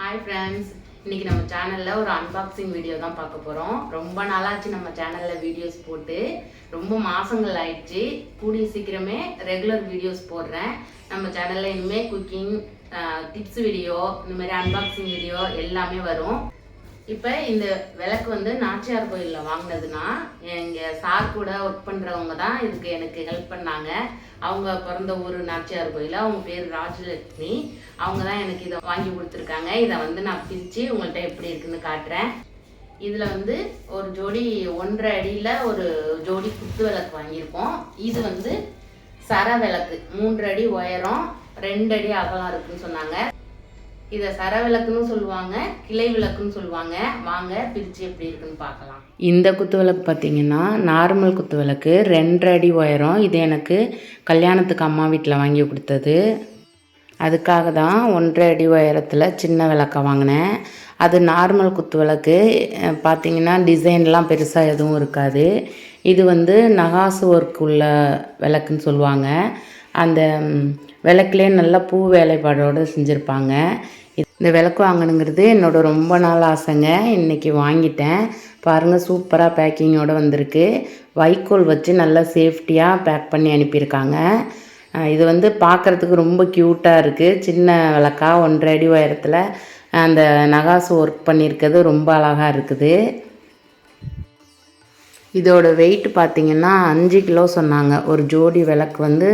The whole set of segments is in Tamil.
ஹாய் ஃப்ரெண்ட்ஸ் இன்னைக்கு நம்ம சேனலில் ஒரு அன்பாக்சிங் வீடியோ தான் பார்க்க போகிறோம் ரொம்ப நாளாச்சு நம்ம சேனலில் வீடியோஸ் போட்டு. ரொம்ப மாதங்கள் ஆயிடுச்சு. கூடிய சீக்கிரமே ரெகுலர் வீடியோஸ் போடுறேன். நம்ம சேனலில் இனிமேல் குக்கிங் டிப்ஸ் வீடியோ இந்த மாதிரி அன்பாக்சிங் வீடியோ எல்லாமே வரும். இப்போ இந்த விளக்கு வந்து நாச்சியார் கோயிலில் வாங்கினதுன்னா எங்கள் சார் கூட ஒர்க் பண்ணுறவங்க தான் இதுக்கு எனக்கு ஹெல்ப் பண்ணாங்க. அவங்க பிறந்த ஊர் நாச்சியார் கோயில். அவங்க பேர் ராஜலட்சுமி. அவங்க தான் எனக்கு இதை வாங்கி கொடுத்துருக்காங்க. இதை வந்து நான் பிரித்து உங்கள்கிட்ட எப்படி இருக்குன்னு காட்டுறேன். இதில் வந்து ஒரு ஜோடி ஒன்றரை அடியில் ஒரு ஜோடி குத்து விளக்கு வாங்கியிருக்கோம். இது வந்து சர விளக்கு. மூன்று அடி உயரம் ரெண்டு அடி அகலம் இருக்குன்னு சொன்னாங்க. இதை சர விளக்குன்னு சொல்லுவாங்க கிளை விளக்குன்னு சொல்லுவாங்க. வாங்க பிரித்து எப்படி இருக்குன்னு பார்க்கலாம். இந்த குத்து விளக்கு பார்த்தீங்கன்னா நார்மல் குத்து விளக்கு ரெண்டரை அடி உயரம். இது எனக்கு கல்யாணத்துக்கு அம்மா வீட்டில் வாங்கி கொடுத்தது. அதுக்காக தான் ஒன்றரை அடி உயரத்தில் சின்ன விளக்கை வாங்கினேன். அது நார்மல் குத்து விளக்கு. பார்த்தீங்கன்னா டிசைன்லாம் பெருசாக எதுவும் இருக்காது. இது வந்து நகாசு ஒர்க் உள்ள விளக்குன்னு சொல்லுவாங்க. அந்த விளக்குலேயே நல்லா பூ வேலைப்பாடோடு செஞ்சுருப்பாங்க. இந்த விளக்கு வாங்கணுங்கிறது என்னோட ரொம்ப நாள் ஆசைங்க. இன்றைக்கி வாங்கிட்டேன். பாருங்கள் சூப்பராக பேக்கிங்கோடு வந்திருக்கு. வைக்கோல் வச்சு நல்லா சேஃப்டியாக பேக் பண்ணி அனுப்பியிருக்காங்க. இது வந்து பார்க்குறதுக்கு ரொம்ப க்யூட்டாக இருக்குது சின்ன விளக்கா ஒன்றரை அடி உயரத்தில். அந்த நகாசு ஒர்க் பண்ணியிருக்கிறது ரொம்ப அழகாக இருக்குது. இதோட வெயிட் பார்த்தீங்கன்னா அஞ்சு கிலோ சொன்னாங்க. ஒரு ஜோடி விளக்கு வந்து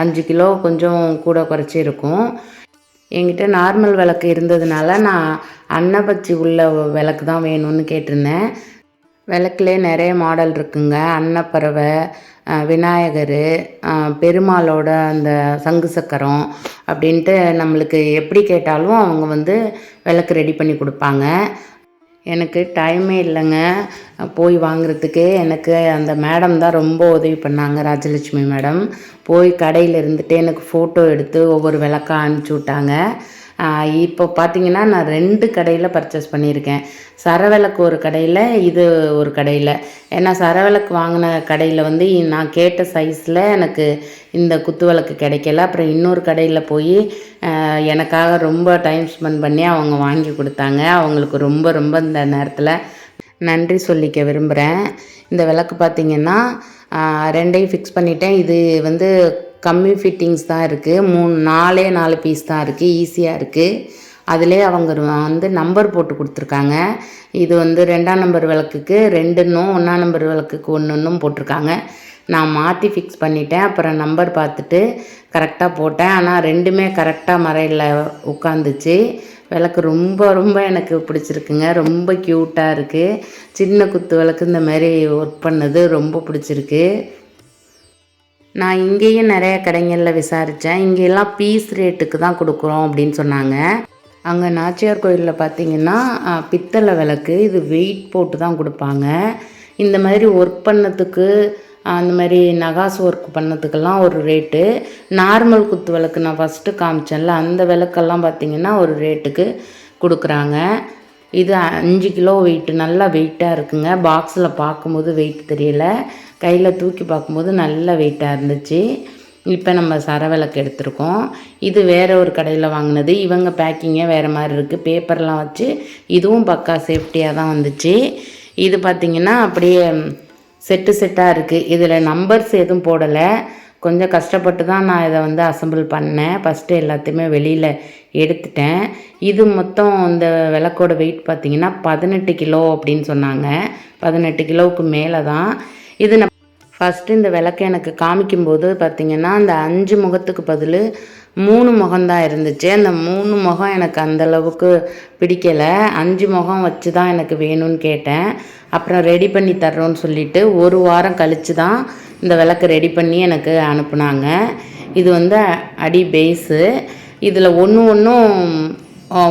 அஞ்சு கிலோ கொஞ்சம் கூட குறைச்சி இருக்கும் என்கிட்ட நார்மல் விளக்கு இருந்ததுனால நான் அன்னபச்சி உள்ள விளக்கு தான் வேணும்னு கேட்டிருந்தேன். விளக்குலே நிறைய மாடல் இருக்குங்க. அன்னப்பறவை விநாயகர் பெருமாளோட அந்த சங்கு சக்கரம் அப்படின்ட்டு நம்மளுக்கு எப்படி கேட்டாலும் அவங்க வந்து விளக்கு ரெடி பண்ணி கொடுப்பாங்க. எனக்கு டைமே இல்லைங்க. போய் வாங்குறதுக்கு எனக்கு அந்த மேடம் தான் ரொம்ப உதவி பண்ணாங்க ராஜலட்சுமி மேடம் போய் கடையில் இருந்துட்டு எனக்கு ஃபோட்டோ எடுத்து ஒவ்வொரு விளக்கா அனுப்பிச்சி விட்டாங்க. இப்போ பார்த்தீங்கன்னா நான் ரெண்டு கடையில் பர்ச்சேஸ் பண்ணியிருக்கேன். சரவிளக்கு ஒரு கடையில் இது ஒரு கடையில். ஏன்னா சரவிளக்கு வாங்கின கடையில் வந்து நான் கேட்ட சைஸில் எனக்கு இந்த குத்து விளக்கு கிடைக்கல. அப்புறம் இன்னொரு கடையில் போய் எனக்காக ரொம்ப டைம் ஸ்பெண்ட் பண்ணி அவங்க வாங்கி கொடுத்தாங்க. அவங்களுக்கு ரொம்ப ரொம்ப இந்த நேரத்தில் நன்றி சொல்லிக்க விரும்புகிறேன் இந்த விளக்கு பார்த்தீங்கன்னா ரெண்டையும் ஃபிக்ஸ் பண்ணிட்டேன். இது வந்து கம்மி ஃபிட்டிங்ஸ் தான் இருக்குது மூணு நாலே நாலு பீஸ் தான் இருக்குது ஈஸியாக இருக்குது அதிலே அவங்க வந்து நம்பர் போட்டு கொடுத்துருக்காங்க. இது வந்து ரெண்டாம் நம்பர் விளக்குக்கு ரெண்டுன்னும் ஒன்றாம் நம்பர் விளக்குக்கு ஒன்றுன்னும் போட்டிருக்காங்க. நான் மாற்றி ஃபிக்ஸ் பண்ணிட்டேன். அப்புறம் நம்பர் பார்த்துட்டு கரெக்டாக போட்டேன். ஆனால் ரெண்டுமே கரெக்டாக மறையில் உட்காந்துச்சு விளக்கு ரொம்ப ரொம்ப எனக்கு பிடிச்சிருக்குங்க. ரொம்ப க்யூட்டாக இருக்குது சின்ன குத்து விளக்கு இந்த மாதிரி ஒர்க் பண்ணது ரொம்ப பிடிச்சிருக்கு. நான் இங்கேயும் நிறைய கடைங்களில் விசாரித்தேன் இங்கெல்லாம் பீஸ் ரேட்டுக்கு தான் கொடுக்குறோம் அப்படின்னு சொன்னாங்க. அங்கே நாச்சியார் கோயிலில் பார்த்தீங்கன்னா பித்தளை விளக்கு இது வெயிட் போட்டு தான் கொடுப்பாங்க. இந்த மாதிரி ஒர்க் பண்ணத்துக்கு அந்த மாதிரி நகாசு ஒர்க் பண்ணதுக்கெல்லாம் ஒரு ரேட்டு நார்மல் குத்து விளக்கு நான் ஃபஸ்ட்டு காமிச்சேன்ல அந்த விளக்கெல்லாம் பார்த்திங்கன்னா ஒரு ரேட்டுக்கு கொடுக்குறாங்க. இது அஞ்சு கிலோ வெயிட்டு நல்லா வெயிட்டாக இருக்குங்க. பாக்ஸில் பார்க்கும்போது வெயிட் தெரியல. கையில் தூக்கி பார்க்கும்போது நல்ல வெயிட்டாக இருந்துச்சு. இப்போ நம்ம சரவிளக்கு எடுத்திருக்கோம். இது வேறு ஒரு கடையில் வாங்கினது. இவங்க பேக்கிங்கே வேறு மாதிரி இருக்குது பேப்பர்லாம் வச்சு இதுவும் பக்கா சேஃப்டியாக தான் வந்துச்சு. இது பார்த்திங்கன்னா அப்படியே செட்டு செட்டாக இருக்குது இதில் நம்பர்ஸ் எதுவும் போடலை. கொஞ்சம் கஷ்டப்பட்டு தான் நான் இதை வந்து அசெம்பிள் பண்ணேன். ஃபஸ்ட்டு எல்லாத்தையுமே வெளியில் எடுத்துட்டேன். இது மொத்தம் இந்த விளக்கோட வெயிட் பார்த்திங்கன்னா பதினெட்டு கிலோ அப்படின்னு சொன்னாங்க. பதினெட்டு கிலோவுக்கு மேலே தான் இது நான் ஃபஸ்ட்டு இந்த விளக்கை எனக்கு காமிக்கும்போது பார்த்தீங்கன்னா அந்த அஞ்சு முகத்துக்கு பதில் மூணு முகம்தான் இருந்துச்சு. அந்த மூணு முகம் எனக்கு அந்தளவுக்கு பிடிக்கலை. அஞ்சு முகம் வச்சு தான் எனக்கு வேணும்னு கேட்டேன். அப்புறம் ரெடி பண்ணி தர்றோன்னு சொல்லிட்டு ஒரு வாரம் கழித்து தான் இந்த விளக்கு ரெடி பண்ணி எனக்கு அனுப்புனாங்க. இது வந்து அடி பேஸு இதில் ஒன்று ஒன்றும்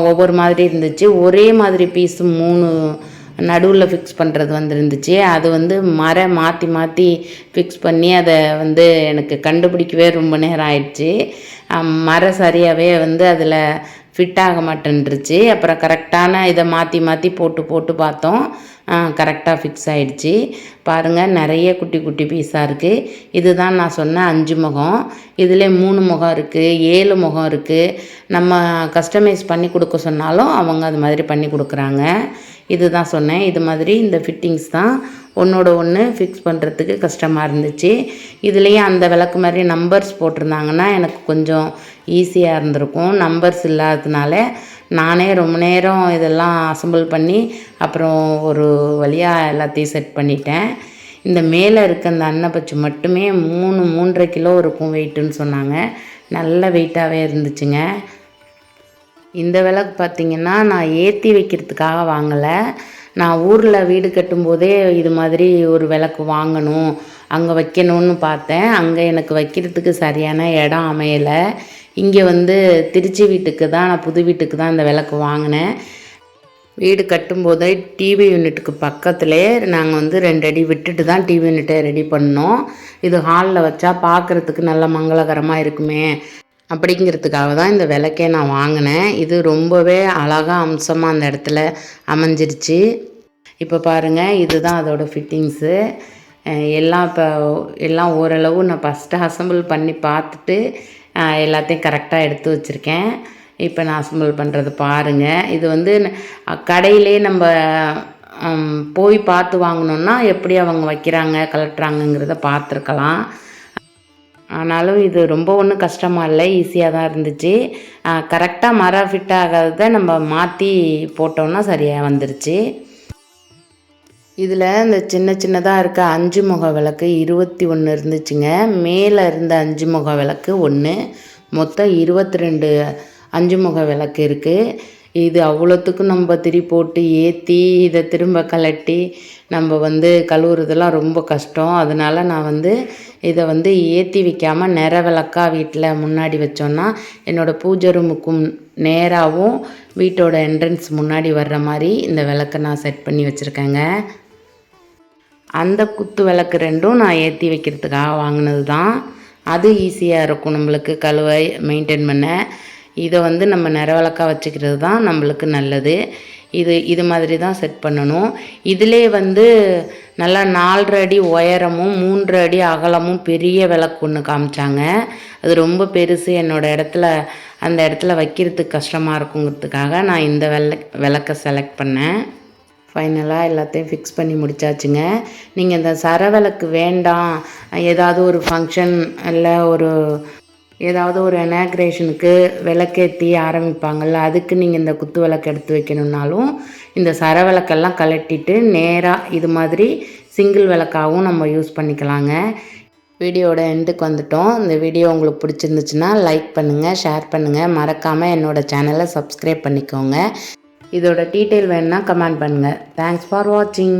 ஒவ்வொரு மாதிரி இருந்துச்சு. ஒரே மாதிரி பீஸு மூணு நடுவில் ஃபிக்ஸ் பண்ணுறது வந்துருந்துச்சு. அது வந்து மர மாற்றி மாற்றி ஃபிக்ஸ் பண்ணி அதை வந்து எனக்கு கண்டுபிடிக்கவே ரொம்ப நேரம் ஆயிடுச்சு. மர மரம் சரியாகவே வந்து அதில் ஃபிட் ஆக மாட்டேன்ருச்சு அப்புறம் கரெக்டான இதை மாற்றி மாற்றி போட்டு போட்டு பார்த்தோம். கரெக்டாக ஃபிக்ஸ் ஆகிடுச்சி பாருங்கள் நிறைய குட்டி குட்டி பீஸாக இருக்குது இதுதான் நான் சொன்ன அஞ்சு முகம். இதில் மூணு முகம் இருக்குது ஏழு முகம் இருக்குது நம்ம கஸ்டமைஸ் பண்ணி கொடுக்க சொன்னாலும் அவங்க அது மாதிரி பண்ணி கொடுக்குறாங்க. இதுதான் சொன்னேன். இது மாதிரி இந்த ஃபிட்டிங்ஸ் தான் ஒன்றோட ஒன்று ஃபிக்ஸ் பண்ணுறதுக்கு கஷ்டமாக இருந்துச்சு. இதுலேயே அந்த விளக்கு மாதிரி நம்பர்ஸ் போட்டிருந்தாங்கன்னா எனக்கு கொஞ்சம் ஈஸியாக இருந்திருக்கும். நம்பர்ஸ் இல்லாததுனால நானே ரொம்ப நேரம் இதெல்லாம் அசம்பிள் பண்ணி அப்புறம் ஒரு வழியாக எல்லாத்தையும் செட் பண்ணிட்டேன். இந்த மேலே இருக்க அந்த அன்னப்பச்சு மட்டுமே மூணு மூன்றரை கிலோ இருக்கும் வெயிட்டுன்னு சொன்னாங்க. நல்ல வெயிட்டாகவே இருந்துச்சுங்க. இந்த விளக்கு பார்த்திங்கன்னா நான் ஏற்றி வைக்கிறதுக்காக வாங்கலை. நான் ஊரில் வீடு கட்டும்போதே இது மாதிரி ஒரு விளக்கு வாங்கணும் அங்கே வைக்கணும்னு பார்த்தேன். அங்கே எனக்கு வைக்கிறதுக்கு சரியான இடம் அமையலை. இங்கே வந்து திருச்சி வீட்டுக்கு தான் நான் புது வீட்டுக்கு தான் இந்த விளக்கு வாங்கினேன். வீடு கட்டும்போதே டிவி யூனிட்டுக்கு பக்கத்துலேயே நாங்கள் வந்து ரெண்டு அடி விட்டுட்டு தான் டிவி யூனிட்டை ரெடி பண்ணோம். இது ஹாலில் வச்சா பார்க்குறதுக்கு நல்ல மங்களகரமாக இருக்குமே. அப்படிங்கிறதுக்காக தான் இந்த விளக்கே நான் வாங்கினேன். இது ரொம்பவே அழகாக அம்சமாக அந்த இடத்துல அமைஞ்சிருச்சு. இப்போ பாருங்கள் இதுதான் அதோடய ஃபிட்டிங்ஸு எல்லாம் இப்போ எல்லாம் ஓரளவு நான் ஃபஸ்ட்டு அசம்பிள் பண்ணி பார்த்துட்டு எல்லாத்தையும் கரெக்டாக எடுத்து வச்சுருக்கேன். இப்போ நான் அசம்பிள் பண்ணுறது பாருங்கள் இது வந்து கடையிலே நம்ம போய் பார்த்து வாங்கினோன்னா எப்படி அவங்க வைக்கிறாங்க கலட்டுறாங்கங்கிறத பார்த்துருக்கலாம். ஆனாலும் இது ரொம்ப ஒன்றும் கஷ்டமாக இல்லை ஈஸியாக தான் இருந்துச்சு. கரெக்டாக மரம் ஃபிட் ஆகாததை நம்ம மாற்றி போட்டோம்னா சரியாக வந்துருச்சு. இதில் இந்த சின்ன சின்னதாக இருக்க அஞ்சு முக விளக்கு இருபத்தி ஒன்று இருந்துச்சுங்க. மேலே இருந்த அஞ்சு முக விளக்கு ஒன்று மொத்தம் இருபத்தி ரெண்டு அஞ்சு முக விளக்கு இருக்குது இது அவ்வளோத்துக்கும் நம்ம திரி போட்டு ஏற்றி இதை திரும்ப கலட்டி நம்ம வந்து கழுவுறதெல்லாம் ரொம்ப கஷ்டம். அதனால் நான் வந்து இதை வந்து ஏற்றி வைக்காமல் நிற விளக்கா வீட்டில் முன்னாடி வச்சோன்னா என்னோடய பூஜை ரூமுக்கும் நேராகவும் வீட்டோட என்ட்ரன்ஸ் முன்னாடி வர்ற மாதிரி இந்த விளக்கை நான் செட் பண்ணி வச்சுருக்கேங்க. அந்த குத்து விளக்கு ரெண்டும் நான் ஏற்றி வைக்கிறதுக்காக வாங்கினது தான் அது ஈஸியாக இருக்கும் நம்மளுக்கு கழுவை மெயின்டைன் பண்ண. இதை வந்து நம்ம நிறவழக்காக வச்சுக்கிறது தான் நம்மளுக்கு நல்லது. இது இது மாதிரி தான் செட் பண்ணணும். இதிலே வந்து நல்லா நாலரை அடி உயரமும் மூன்று அடி அகலமும் பெரிய விளக்கு ஒன்று காமிச்சாங்க. அது ரொம்ப பெருசு. என்னோடய இடத்துல அந்த இடத்துல வைக்கிறதுக்கு கஷ்டமாக இருக்குங்கிறதுக்காக நான் இந்த வெள்ளை விளக்கை செலக்ட் பண்ணேன். ஃபைனலாக எல்லாத்தையும் ஃபிக்ஸ் பண்ணி முடித்தாச்சுங்க நீங்கள் இந்த சரவிளக்கு வேண்டாம். ஏதாவது ஒரு ஃபங்க்ஷன் இல்லை ஒரு ஏதாவது ஒரு எனாக்ரேஷனுக்கு விளக்கேற்றி ஆரம்பிப்பாங்கள்ல அதுக்கு நீங்கள் இந்த குத்து விளக்கு எடுத்து வைக்கணுன்னாலும் இந்த சர விளக்கெல்லாம் கலட்டிட்டு நேராக இது மாதிரி சிங்கிள் விளக்காகவும் நம்ம யூஸ் பண்ணிக்கலாங்க. வீடியோட எண்டுக்கு வந்துட்டோம். இந்த வீடியோ உங்களுக்கு பிடிச்சிருந்துச்சுன்னா லைக் பண்ணுங்கள் ஷேர் பண்ணுங்கள் மறக்காமல் என்னோடய சேனலை சப்ஸ்கிரைப் பண்ணிக்கோங்க. இதோட டீட்டெயில் வேணுன்னா கமெண்ட் பண்ணுங்கள் தேங்க்ஸ் ஃபார் வாட்சிங்